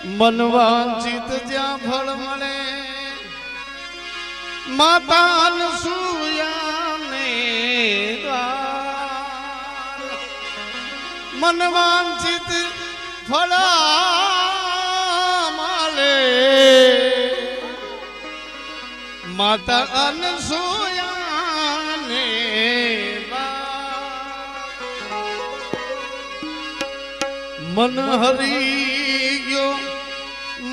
મનવાંચિત જ્યાં ફળ મળે માતા અનસૂયાને મનવાંચિત ફળ માલે માતા અનસૂયાને મન હરી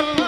মন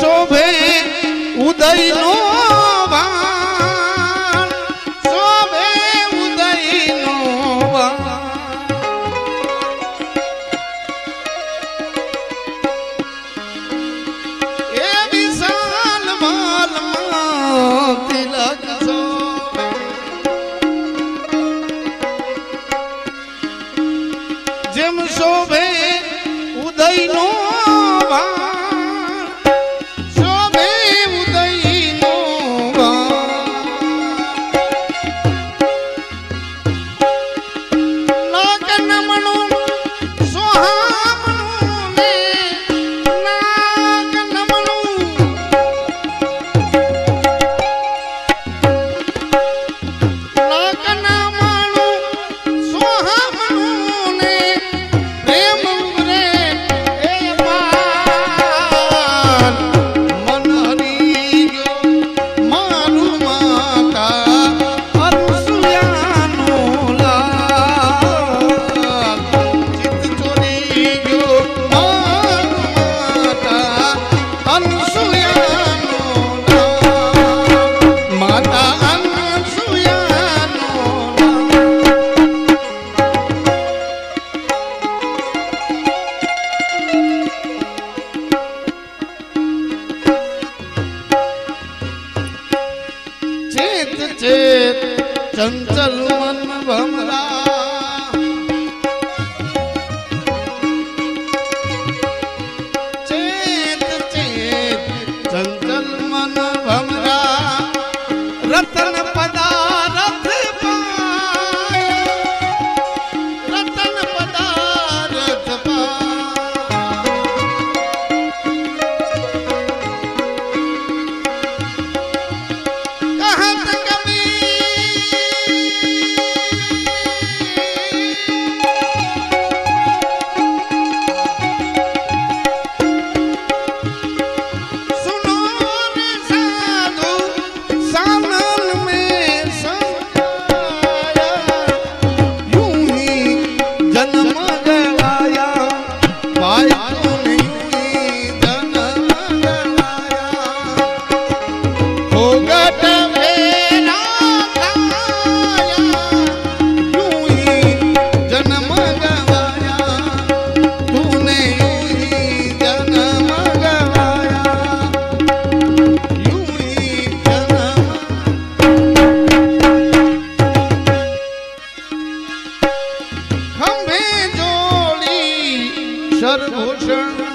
શોભે ઉદયનો ભા ચંચલ મન ભમરા ધર્મભૂષણ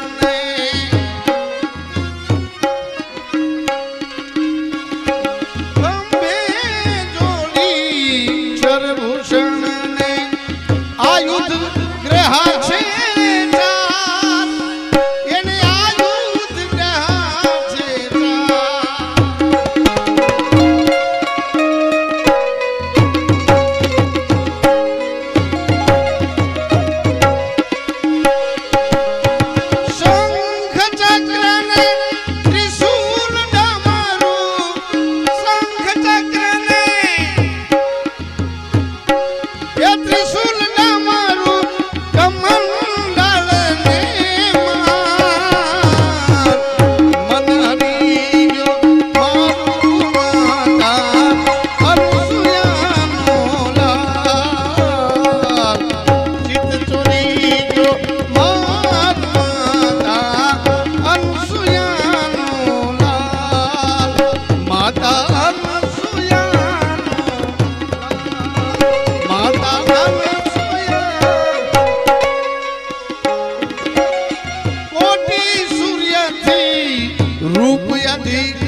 deep